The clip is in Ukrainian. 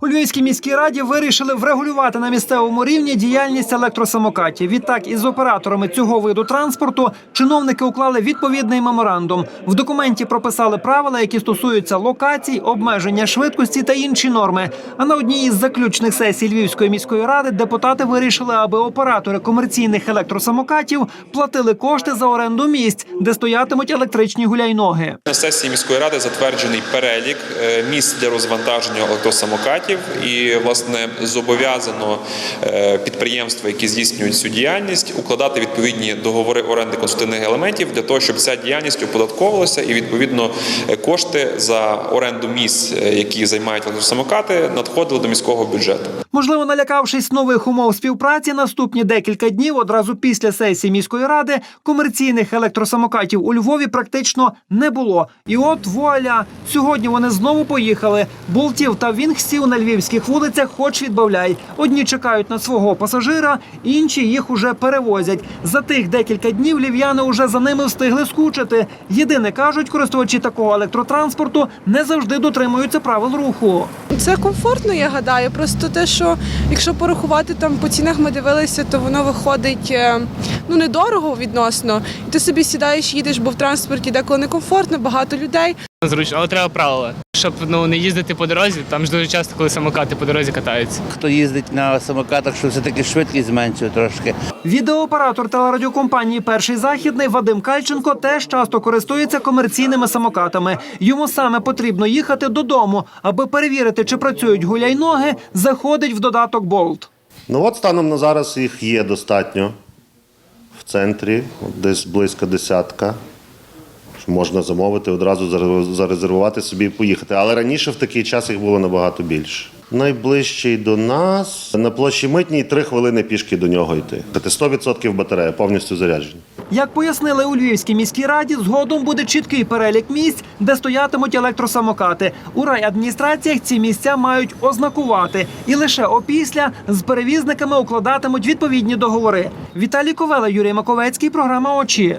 У Львівській міській раді вирішили врегулювати на місцевому рівні діяльність електросамокатів. Відтак, із операторами цього виду транспорту чиновники уклали відповідний меморандум. В документі прописали правила, які стосуються локацій, обмеження швидкості та інші норми. А на одній із заключних сесій Львівської міської ради депутати вирішили, аби оператори комерційних електросамокатів платили кошти за оренду місць, де стоятимуть електричні гуляйноги. На сесії міської ради затверджений перелік е, місць для розвантаження електросамокатів, і власне зобов'язано е, підприємства, які здійснюють цю діяльність, укладати відповідні договори оренди конструктивних елементів для того, щоб ця діяльність оподатковувалася, і відповідно е, кошти за оренду місць, е, які займають електросамокати, надходили до міського бюджету. Можливо, налякавшись нових умов співпраці, наступні декілька днів одразу після сесії міської ради комерційних електросамокатів у Львові практично не було. І от вуаля, сьогодні вони знову поїхали. Болтів та вінгсів на львівських вулицях, хоч відбавляй. Одні чекають на свого пасажира, інші їх уже перевозять. За тих декілька днів львів'яни уже за ними встигли скучити. Єдине кажуть, користувачі такого електротранспорту не завжди дотримуються правил руху. Це комфортно, я гадаю. Просто те, що якщо порахувати там по цінах, ми дивилися, то воно виходить е, ну недорого відносно. І ти собі сідаєш, їдеш, бо в транспорті деколи некомфортно, багато людей. Зручно, але треба правила. Щоб ну не їздити по дорозі, там ж дуже часто, коли самокати по дорозі катаються. Хто їздить на самокатах, що все-таки швидкість зменшує трошки. Відеооператор телерадіокомпанії Перший західний Вадим Кальченко теж часто користується комерційними самокатами. Йому саме потрібно їхати додому, аби перевірити, чи працюють гуляйноги. Заходить в додаток Болт. Ну от станом на зараз їх є достатньо в центрі, десь близько десятка. Можна замовити, одразу зарезервувати собі і поїхати. Але раніше в такий час їх було набагато більше. Найближчий до нас на площі митній три хвилини пішки до нього йти. Це 100% батарея, повністю заряджені. Як пояснили у Львівській міській раді, згодом буде чіткий перелік місць, де стоятимуть електросамокати. У райадміністраціях ці місця мають ознакувати, і лише опісля з перевізниками укладатимуть відповідні договори. Віталій Ковела, Юрій Маковецький, програма Очі.